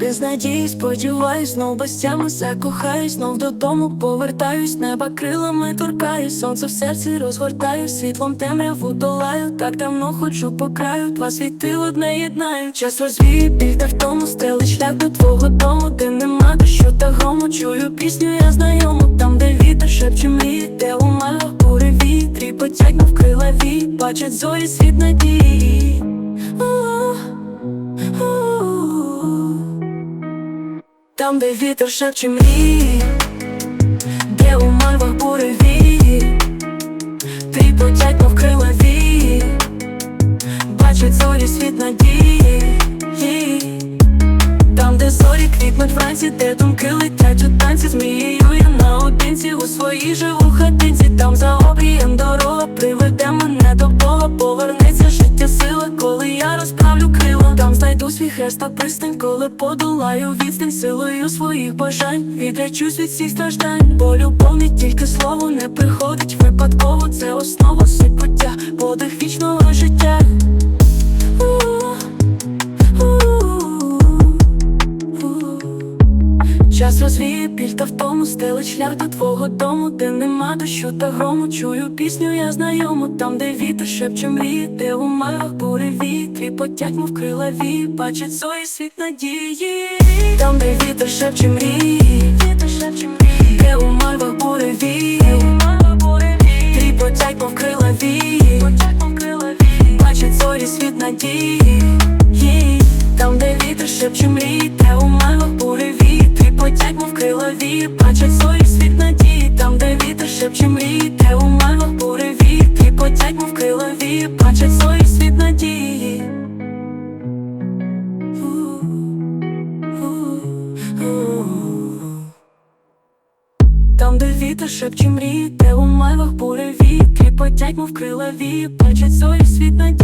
без надії, сподіваюсь, знов без тями закохаюсь, знов додому повертаюсь, неба крилами торкаю, сонце в серці розгортаю, світлом темряву долаю, так давно ходжу по краю, два світи одне єднаю, час розвіє біль та втому, стелить шлях до твого дому, де нема дощу та грому, чую пісню, я знайому, там, де вітер шепче мрії, де у малях бури вітрі, потягнув крила вій, бачить зорі світ надії. Там, де вітер шепче мрії, де у мальвах буреві, ти потять, крила вії, бачить зорі світ надії. Там, де зорі квітнуть вранці, де думки летять у танці, змією я наодинці у своїй живу хатинці, там за знайду свій хрест та пристань, коли подолаю відстань силою своїх бажань, відречусь від всіх страждань, бо любов не тільки слово не приходить випадково, це основа сипуття, подих вічного життя. Час розвіє біль та втому стелить шлях до твого дому, де нема дощу та грому. Чую пісню, я знайому, там, де вітер шепче мрії, де у мах бури вітрі, потять, мов крила вій, бачить свій світ надії, там, де вітер шепче мрії, вітер шепче мрії, де у мальвах бури вій, Трі потять, мов крила вій, бачить зорі світ надії, там, де вітер шепче мрії, де вітер шепче мрій, де у майвах бури вітрі, потять, мов крила вій, бачить зорі світ надії.